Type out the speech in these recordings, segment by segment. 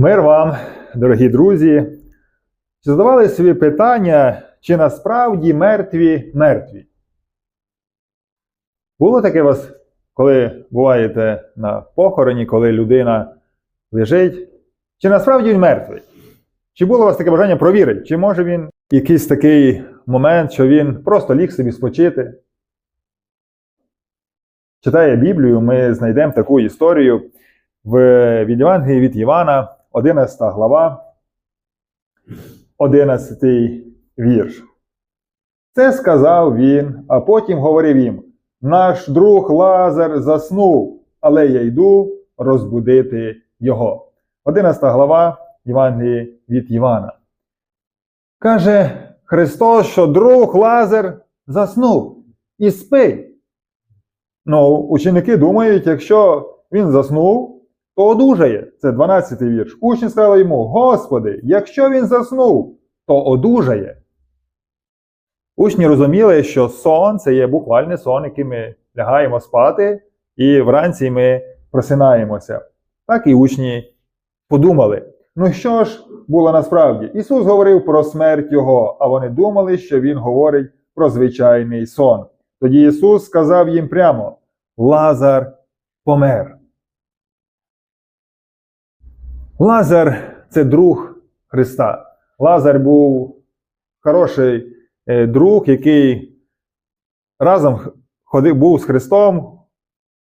Мир вам, дорогі друзі. Чи задавали собі питання, чи насправді мертві мертві? Було таке у вас, коли буваєте на похороні, коли людина лежить? Чи насправді він мертвий? Чи було у вас таке бажання провірити? Чи може він якийсь такий момент, що він просто ліг собі спочити? Читає Біблію, ми знайдемо таку історію в від Євангелії від Івана, 11 глава, 11 вірш. Це сказав він, а потім говорив їм: Наш друг Лазар заснув, але я йду розбудити його. 11 глава Євангелії від Івана. Каже Христос, що друг Лазар заснув і спить. Ну, ученики думають, якщо він заснув, то одужає. Це 12 вірш. Учні сказали йому: Господи, якщо він заснув, то одужає. Учні розуміли, що сон це є буквальний сон, який ми лягаємо спати, і вранці ми просинаємося. Так і учні подумали. Ну що ж було насправді? Ісус говорив про смерть Його, а вони думали, що Він говорить про звичайний сон. Тоді Ісус сказав їм прямо: Лазар помер. Лазар це друг Христа. Лазар був хороший е, друг, який разом ходив, був з Христом.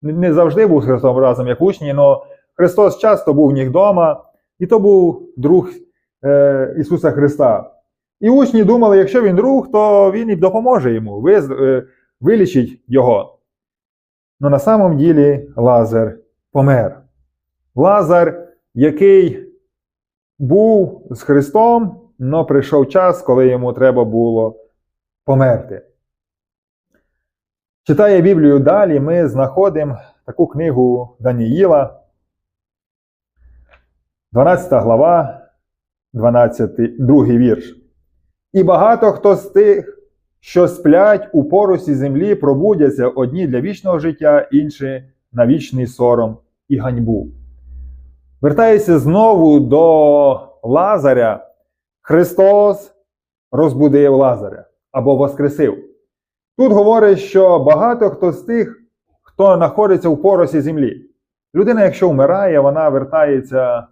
Не завжди був з Христом разом, як учні, але Христос часто був в них вдома, і то був друг е, Ісуса Христа. І учні думали, якщо він друг, то він і допоможе йому, е, вилічить його. Но на самом ділі Лазар помер. Лазар, який був з Христом, але прийшов час, коли йому треба було померти. Читає Біблію далі, ми знаходимо таку книгу Даніїла, 12 глава, 12, 2 вірш. І багато хто з тих, що сплять у порусі землі, пробудяться одні для вічного життя, інші на вічний сором і ганьбу. Вертаюся знову до Лазаря. Христос розбудив Лазаря або Воскресив. Тут говорить, що багато хто з тих, хто знаходиться у поросі землі. Людина, якщо вмирає, вона вертається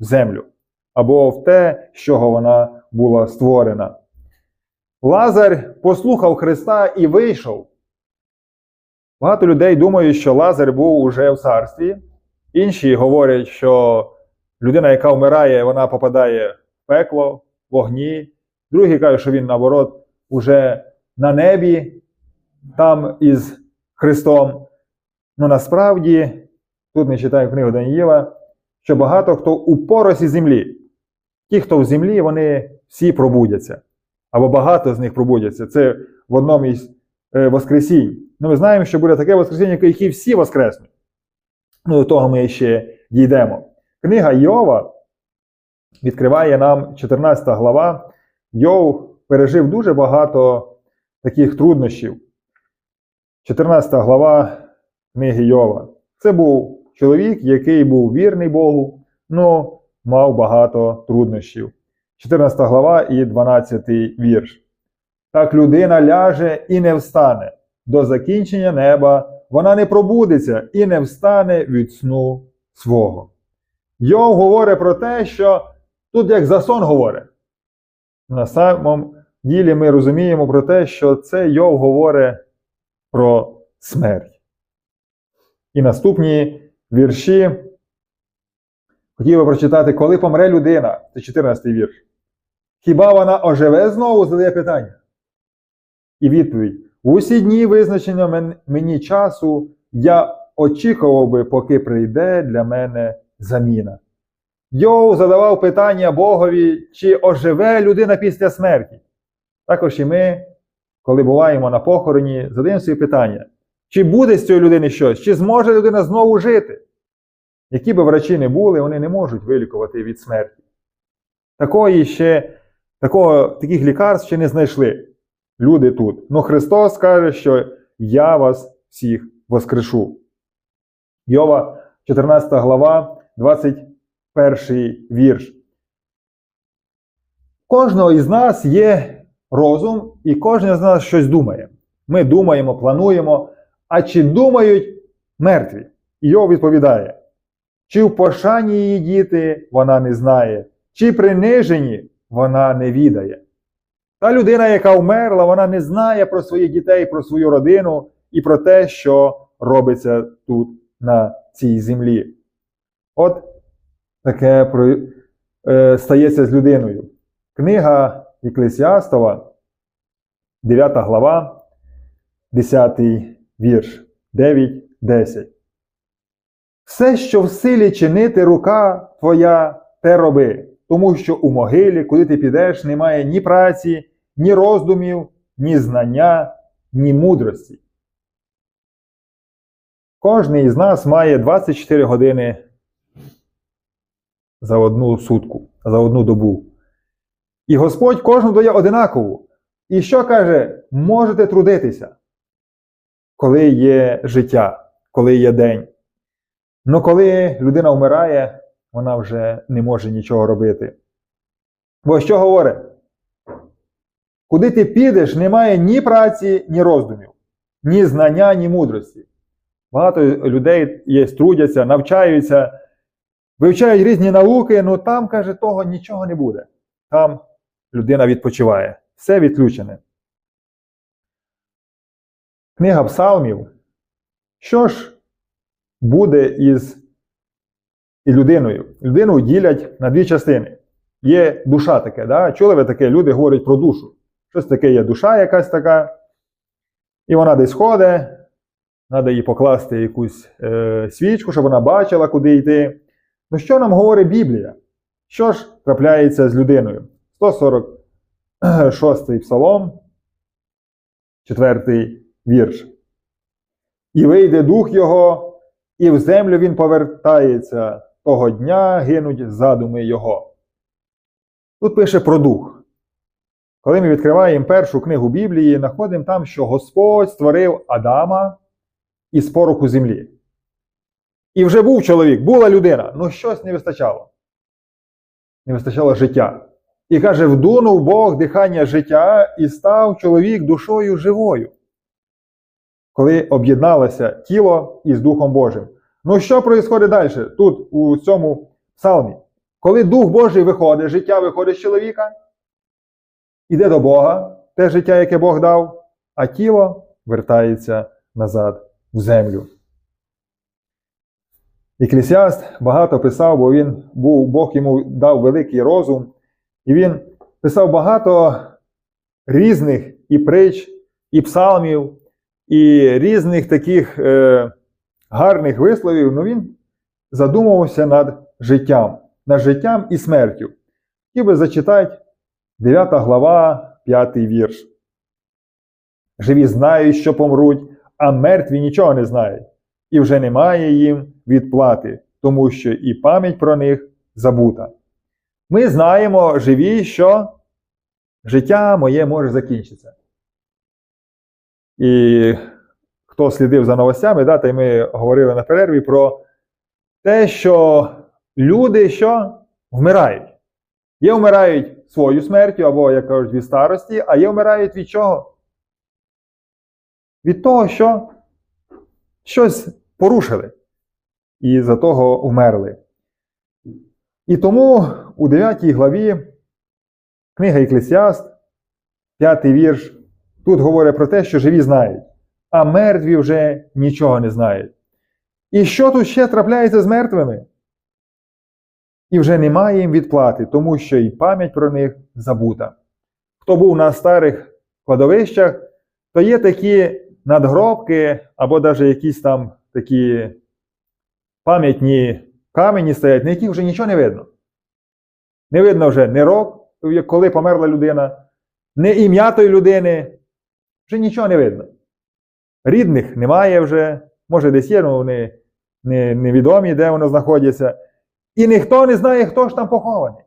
в землю або в те, з чого вона була створена. Лазар послухав Христа і вийшов. Багато людей думають, що Лазар був уже в царстві. Інші говорять, що людина, яка вмирає, вона попадає в пекло, в вогні. Другі кажуть, що він, наоборот, уже на небі, там із Христом. Ну насправді, тут ми читаємо книгу Даніїла, що багато хто у поросі землі. Ті, хто в землі, вони всі пробудяться. Або багато з них пробудяться. Це в одному із е, воскресінь. Ну, ми знаємо, що буде таке воскресіння, яке всі воскреснуть. Ну, до того ми ще дійдемо. Книга Йова відкриває нам 14 глава. Йов пережив дуже багато таких труднощів. 14 глава книги Йова. Це був чоловік, який був вірний Богу, але мав багато труднощів. 14 глава і 12 вірш. Так людина ляже і не встане. До закінчення неба вона не пробудеться і не встане від сну свого. Йов говорить про те, що тут як за сон говорить. На самому ділі ми розуміємо про те, що це Йов говорить про смерть. І наступні вірші хотів би прочитати, коли помре людина, це 14 вірш. Хіба вона оживе знову? задає питання. І відповідь: в усі дні визначення мені часу я очікував би, поки прийде для мене заміна. Йов задавав питання Богові, чи оживе людина після смерті. Також і ми, коли буваємо на похороні, задаємо собі питання, чи буде з цієї людини щось, чи зможе людина знову жити? Які би врачі не були, вони не можуть вилікувати від смерті. Такої ще, такого, Таких лікарств ще не знайшли люди тут. Ну Христос каже, що я вас всіх воскрешу. Йова, 14 глава, 21 вірш. Кожного із нас є розум, і кожен з нас щось думає. Ми думаємо, плануємо. А чи думають мертві? Йов відповідає: чи в пошані її діти вона не знає, чи принижені вона не відає. Та людина, яка вмерла, вона не знає про своїх дітей, про свою родину і про те, що робиться тут на цій землі. От таке е, стається з людиною. Книга Еклесіастова, 9 глава, 10 вірш, 9-10. Все, що в силі чинити рука твоя, те роби, тому що у могилі, куди ти підеш, немає ні праці, ні роздумів, ні знання, ні мудрості. Кожний із нас має 24 години за одну сутку, за одну добу. І Господь кожному дає одинакову. І що каже, можете трудитися, коли є життя, коли є день. Ну коли людина вмирає, вона вже не може нічого робити. Бо що говорить? Куди ти підеш, немає ні праці, ні роздумів, ні знання, ні мудрості. Багато людей є, трудяться, навчаються, вивчають різні науки, ну там, каже, того нічого не буде. Там людина відпочиває. Все відключене. Книга Псалмів. Що ж буде із людиною? Людину ділять на дві частини. Є душа таке, да? чули ви таке, люди говорять про душу. Щось таке є душа якась така, і вона десь ходить, треба їй покласти якусь е, свічку, щоб вона бачила, куди йти. Ну що нам говорить Біблія? Що ж трапляється з людиною? 146 псалом, 4 вірш. І вийде дух його, і в землю він повертається, того дня гинуть задуми його. Тут пише про дух. Коли ми відкриваємо першу книгу Біблії, знаходимо там, що Господь створив Адама із пороху землі. І вже був чоловік, була людина, ну щось не вистачало. Не вистачало життя. І каже: вдунув Бог дихання життя і став чоловік душою живою. Коли об'єдналося тіло із Духом Божим. Ну, що відбувається далі? Тут, у цьому псалмі? Коли Дух Божий виходить, життя виходить з чоловіка, іде до Бога, те життя, яке Бог дав, а тіло вертається назад в землю. Еклесіаст багато писав, бо він був, Бог йому дав великий розум, і він писав багато різних і притч, і псалмів, і різних таких е, гарних висловів. Ну він задумувався над життям, над життям і смертю. Хотів би зачитати 9 глава, 5 вірш. Живі знають, що помруть, а мертві нічого не знають, і вже немає їм відплати, тому що і пам'ять про них забута. Ми знаємо, живі, що життя моє може закінчитися. І хто слідив за новостями, да, та й ми говорили на перерві про те, що люди що вмирають. Є вмирають свою смертю, або, як кажуть, від старості, а є вмирають від чого? Від того, що щось порушили. І за того вмерли. І тому у 9 главі книга Еклесіаст, 5 вірш, тут говорить про те, що живі знають, а мертві вже нічого не знають. І що тут ще трапляється з мертвими? І вже немає їм відплати, тому що і пам'ять про них забута. Хто був на старих кладовищах, то є такі надгробки, або навіть якісь там такі пам'ятні камені стоять, на яких вже нічого не видно. Не видно вже ні рок, коли померла людина, ні ім'я тої людини, вже нічого не видно. Рідних немає вже, може десь є, але вони невідомі, де воно знаходиться. І ніхто не знає, хто ж там похований.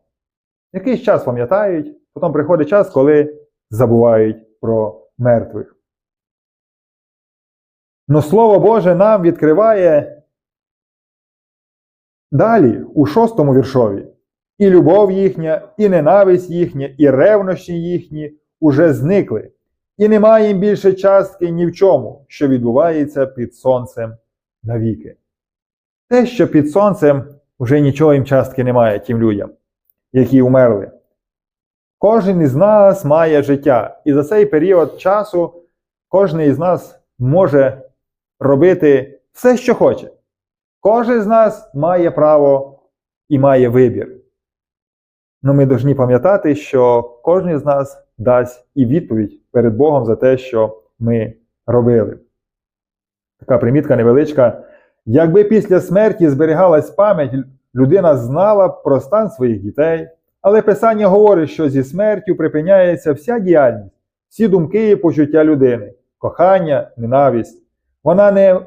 Якийсь час пам'ятають, потім приходить час, коли забувають про мертвих. Но Слово Боже нам відкриває Далі, у шостому віршові, і любов їхня, і ненависть їхня, і ревнощі їхні уже зникли, і немає їм більше частки ні в чому, що відбувається під сонцем навіки. Те, що під сонцем вже нічого їм частки немає тим людям, які умерли. Кожен із нас має життя, і за цей період часу кожен із нас може робити все, що хоче. Кожен з нас має право і має вибір. Ну ми повинні пам'ятати, що кожен з нас дасть і відповідь перед Богом за те, що ми робили. Така примітка невеличка. Якби після смерті зберігалась пам'ять, людина знала б про стан своїх дітей, але Писання говорить, що зі смертю припиняється вся діяльність, всі думки і почуття людини, кохання, ненависть. Вона не,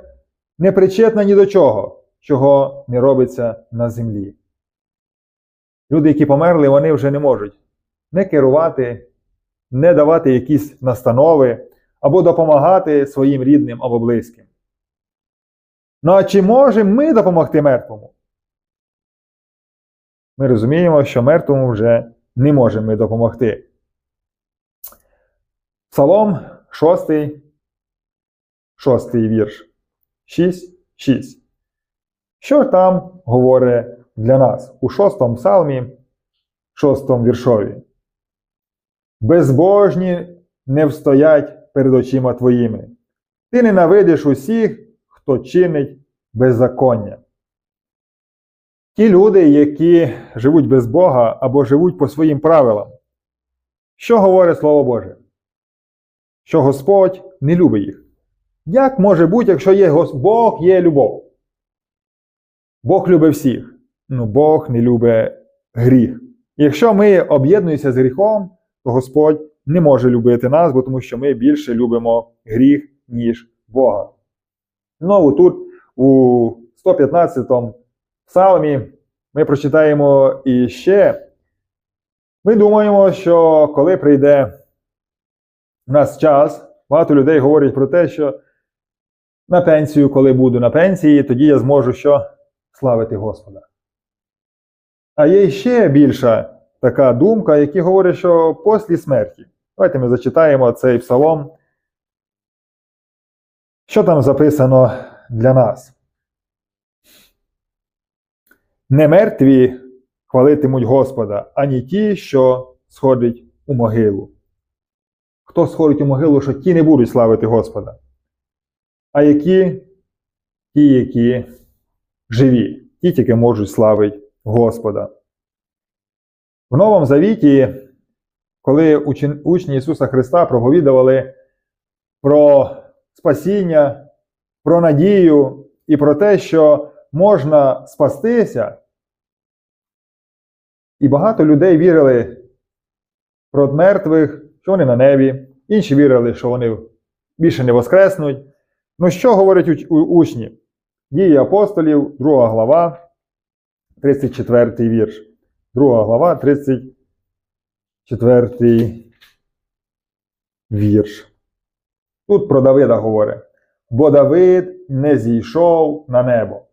не причетна ні до чого, чого не робиться на землі. Люди, які померли, вони вже не можуть не керувати, не давати якісь настанови або допомагати своїм рідним або близьким. Ну а чи можемо ми допомогти мертвому? Ми розуміємо, що мертвому вже не можемо ми допомогти. Псалом 6, 6 вірш. 6, 6. Що там говорить для нас у 6 псалмі, 6 віршові? Безбожні не встоять перед очима твоїми. Ти ненавидиш усіх, хто чинить беззаконня. Ті люди, які живуть без Бога або живуть по своїм правилам. Що говорить Слово Боже? Що Господь не любить їх. Як може бути, якщо є Гос... Бог є любов? Бог любить всіх. Ну, Бог не любить гріх. Якщо ми об'єднуємося з гріхом, то Господь не може любити нас, бо тому що ми більше любимо гріх, ніж Бога. Знову тут, у 115 псалмі, ми прочитаємо іще. Ми думаємо, що коли прийде у нас час, багато людей говорять про те, що на пенсію, коли буду на пенсії, тоді я зможу що? Славити Господа. А є ще більша така думка, яка говорить, що після смерті. Давайте ми зачитаємо цей псалом. Що там записано для нас? Не мертві хвалитимуть Господа, ані ті, що сходять у могилу. Хто сходить у могилу, що ті не будуть славити Господа? А які ті, які живі, ті тільки можуть славити Господа. В Новому Завіті, коли учні Ісуса Христа проповідували про спасіння, про надію і про те, що можна спастися, і багато людей вірили про мертвих, що вони на небі, інші вірили, що вони більше не воскреснуть. Ну, що говорять учні? Дії апостолів, 2 глава, 34 вірш. 2 глава, 34 вірш. Тут про Давида говорить. Бо Давид не зійшов на небо.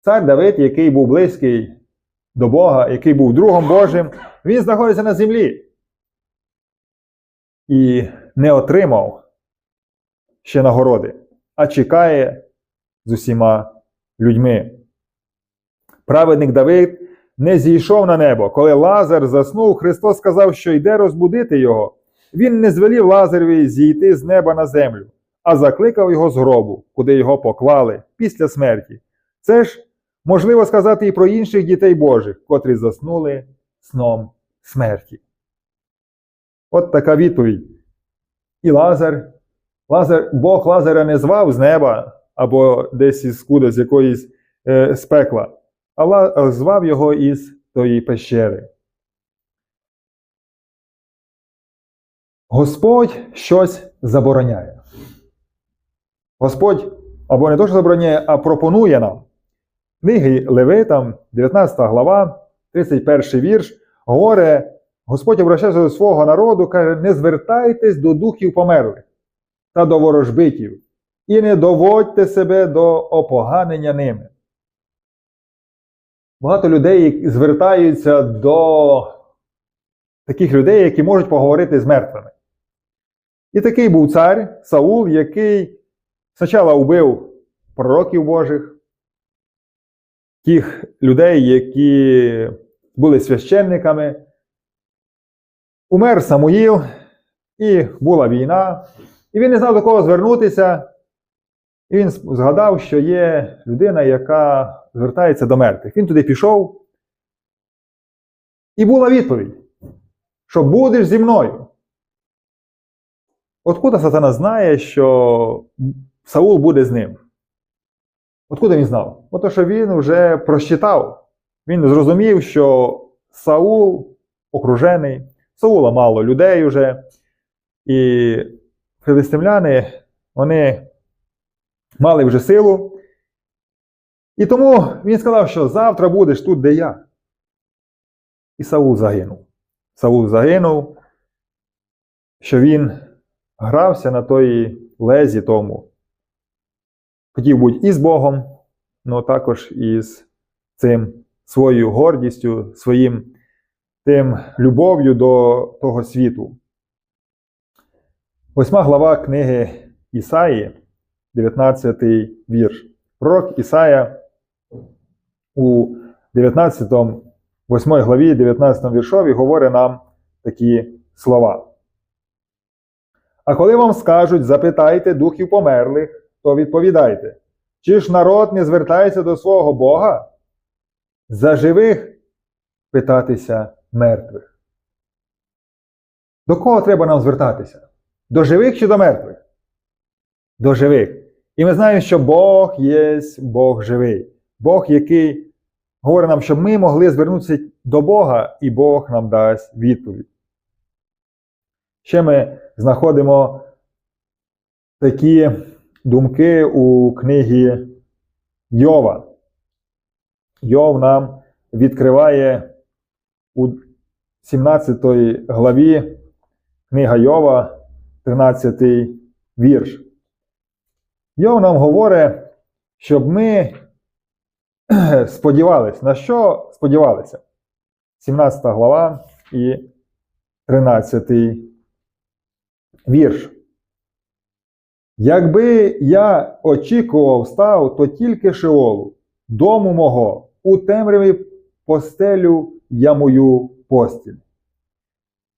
Цар Давид, який був близький до Бога, який був другом Божим, він знаходиться на землі. І не отримав ще нагороди, а чекає з усіма людьми. Праведник Давид не зійшов на небо. Коли Лазар заснув, Христос сказав, що йде розбудити його. Він не звелів Лазареві зійти з неба на землю, а закликав його з гробу, куди його поклали після смерті. Це ж можливо сказати і про інших дітей Божих, котрі заснули сном смерті. От така відповідь. І Лазар, Лазар, Бог Лазара не звав з неба або десь із куди, з якоїсь е, спекла, а звав його із тої пещери. Господь щось забороняє. Господь або не то, що забороняє, а пропонує нам. Книги Левитам, 19 глава, 31 вірш, говорить, Господь обращається до свого народу, каже: не звертайтесь до духів померлих та до ворожбитів, і не доводьте себе до опоганення ними. багато людей звертаються до таких людей, які можуть поговорити з мертвими. І такий був цар Саул, який спочатку вбив пророків Божих, тих людей, які були священниками. Умер Самуїл, і була війна, і він не знав до кого звернутися. І він згадав, що є людина, яка звертається до мертвих. Він туди пішов. І була відповідь, що будеш зі мною. Откуда сатана знає, що Саул буде з ним? Откуда він знав? Ото що він вже просчитав. Він зрозумів, що Саул окружений, Саула мало людей вже. І філистимляни, вони мали вже силу. І тому він сказав, що завтра будеш тут, де я. І Саул загинув. Саул загинув, що він грався на той лезі тому. Хотів бути і з Богом, але також і з цим своєю гордістю, своїм тим любов'ю до того світу. Восьма глава книги Ісаї, 19 вірш. Пророк Ісая у 19, 8 главі, 19 віршові говорить нам такі слова. А коли вам скажуть, запитайте духів померлих, то відповідайте, чи ж народ не звертається до свого Бога? За живих питатися мертвих. До кого треба нам звертатися? До живих чи до мертвих? До живих. І ми знаємо, що Бог є Бог живий. Бог, який говорить нам, щоб ми могли звернутися до Бога, і Бог нам дасть відповідь. Ще ми знаходимо такі думки у книгі Йова. Йов нам відкриває у 17 главі книга Йова, 13 вірш. Йов нам говорить, щоб ми сподівалися. На що сподівалися? 17 глава і 13 вірш. Якби я очікував став, то тільки Шеолу, дому мого, у темряві постелю я мою постіль.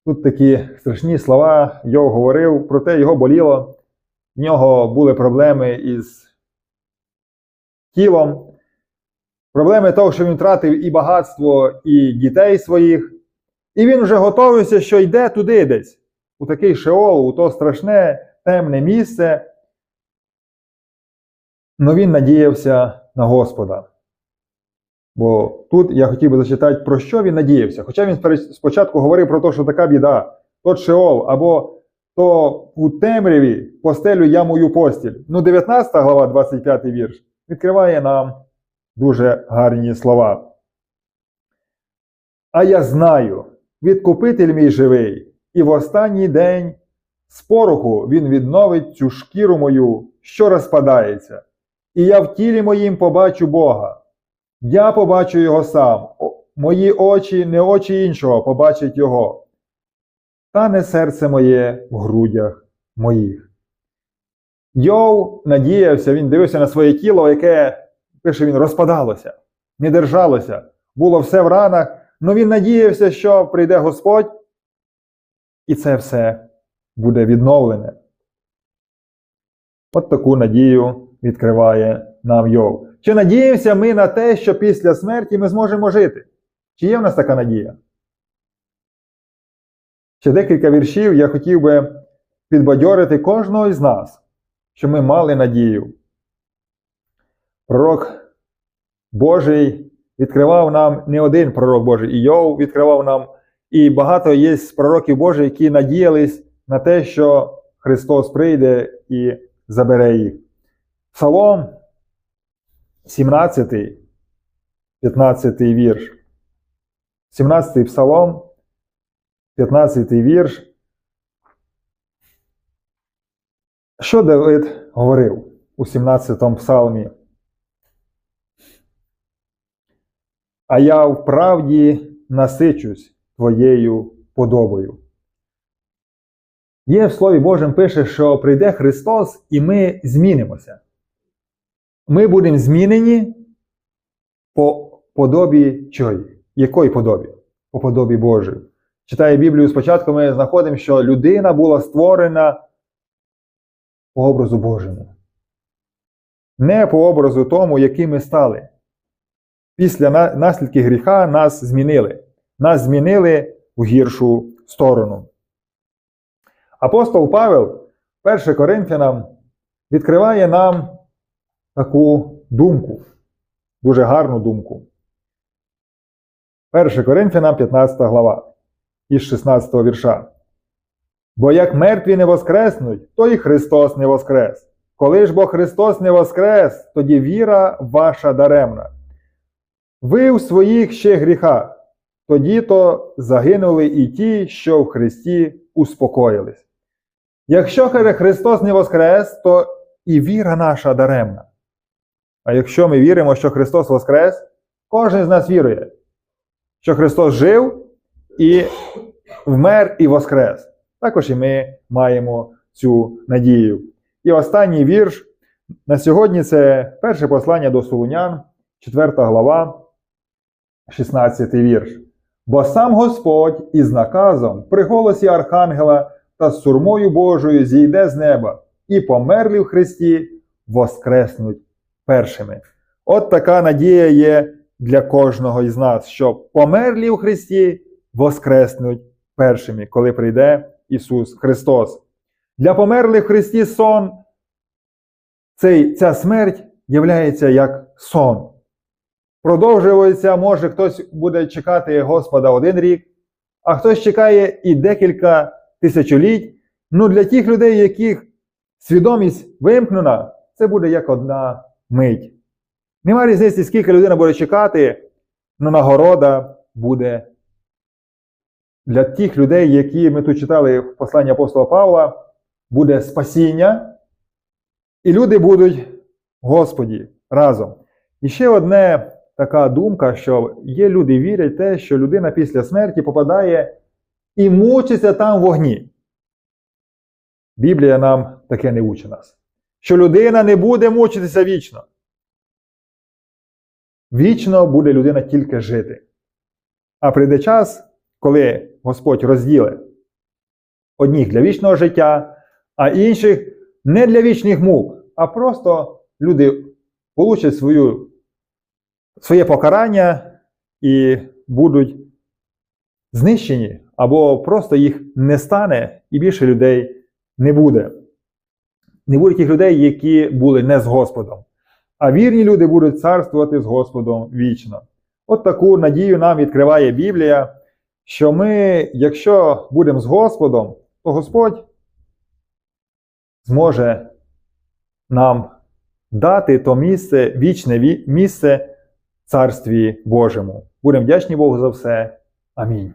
Тут такі страшні слова Йов говорив, проте його боліло. В нього були проблеми із тілом, проблеми того, що він втратив і багатство, і дітей своїх. І він вже готовився, що йде туди десь, у такий шеол, у то страшне темне місце. Но він надіявся на Господа. Бо тут я хотів би зачитати, про що він надіявся. Хоча він спочатку говорив про те, що така біда, тот шеол, або то у темряві постелю я мою постіль. Ну, 19 глава, 25 вірш, відкриває нам дуже гарні слова. А я знаю, відкупитель мій живий, і в останній день з він відновить цю шкіру мою, що розпадається, і я в тілі моїм побачу Бога. Я побачу його сам, мої очі, не очі іншого, побачать його. Тане серце моє в грудях моїх. Йов надіявся, він дивився на своє тіло, яке, пише він, розпадалося, не держалося, було все в ранах, але він надіявся, що прийде Господь, і це все буде відновлене. От таку надію відкриває нам Йов. Чи надіємося ми на те, що після смерті ми зможемо жити? Чи є в нас така надія? Ще декілька віршів я хотів би підбадьорити кожного із нас, що ми мали надію. Пророк Божий відкривав нам не один пророк Божий, і Йов відкривав нам, і багато є пророків Божих, які надіялись на те, що Христос прийде і забере їх. Псалом 17, 15 вірш. 17 псалом, 15 вірш. Що Давид говорив у 17 псалмі? а я в правді насичусь твоєю подобою. Є в Слові Божому пише, що прийде Христос і ми змінимося. Ми будемо змінені по подобі чої? Якої подобі? По подобі Божої. Читає Біблію спочатку, ми знаходимо, що людина була створена по образу Божому. Не по образу тому, яким ми стали. Після на- наслідки гріха нас змінили. Нас змінили в гіршу сторону. Апостол Павел, 1 Коринфянам, відкриває нам таку думку, дуже гарну думку. 1 Коринфянам, 15 глава, із 16 вірша. Бо як мертві не воскреснуть, то і Христос не воскрес. Коли ж бо Христос не воскрес, тоді віра ваша даремна. Ви в своїх ще гріхах, тоді то загинули і ті, що в Христі успокоїлись. Якщо каже Христос не воскрес, то і віра наша даремна. А якщо ми віримо, що Христос воскрес, кожен з нас вірує, що Христос жив і вмер і воскрес. Також і ми маємо цю надію. І останній вірш на сьогодні це перше послання до Солунян, 4 глава, 16 вірш. Бо сам Господь із наказом при голосі Архангела та сурмою Божою зійде з неба, і померлі в Христі воскреснуть першими. От така надія є для кожного із нас, що померлі в Христі воскреснуть першими, коли прийде Ісус Христос. Для померлих в Христі сон, цей, ця смерть являється як сон. Продовжується, може, хтось буде чекати Господа один рік, а хтось чекає і декілька тисячоліть. Ну, для тих людей, яких свідомість вимкнена, це буде як одна мить. Нема різниці, скільки людина буде чекати, але нагорода буде для тих людей, які ми тут читали в посланні апостола Павла, буде спасіння, і люди будуть Господі разом. І ще одне така думка, що є люди вірять те, що людина після смерті попадає і мучиться там в вогні. Біблія нам таке не учить нас. Що людина не буде мучитися вічно. Вічно буде людина тільки жити. А прийде час, коли Господь розділить одних для вічного життя, а інших не для вічних мук, а просто люди получать свою, своє покарання і будуть знищені, або просто їх не стане, і більше людей не буде. Не буде тих людей, які були не з Господом. А вірні люди будуть царствувати з Господом вічно. От таку надію нам відкриває Біблія, що ми, якщо будемо з Господом, то Господь зможе нам дати то місце, вічне місце Царстві Божому. Будемо вдячні Богу за все. Амінь.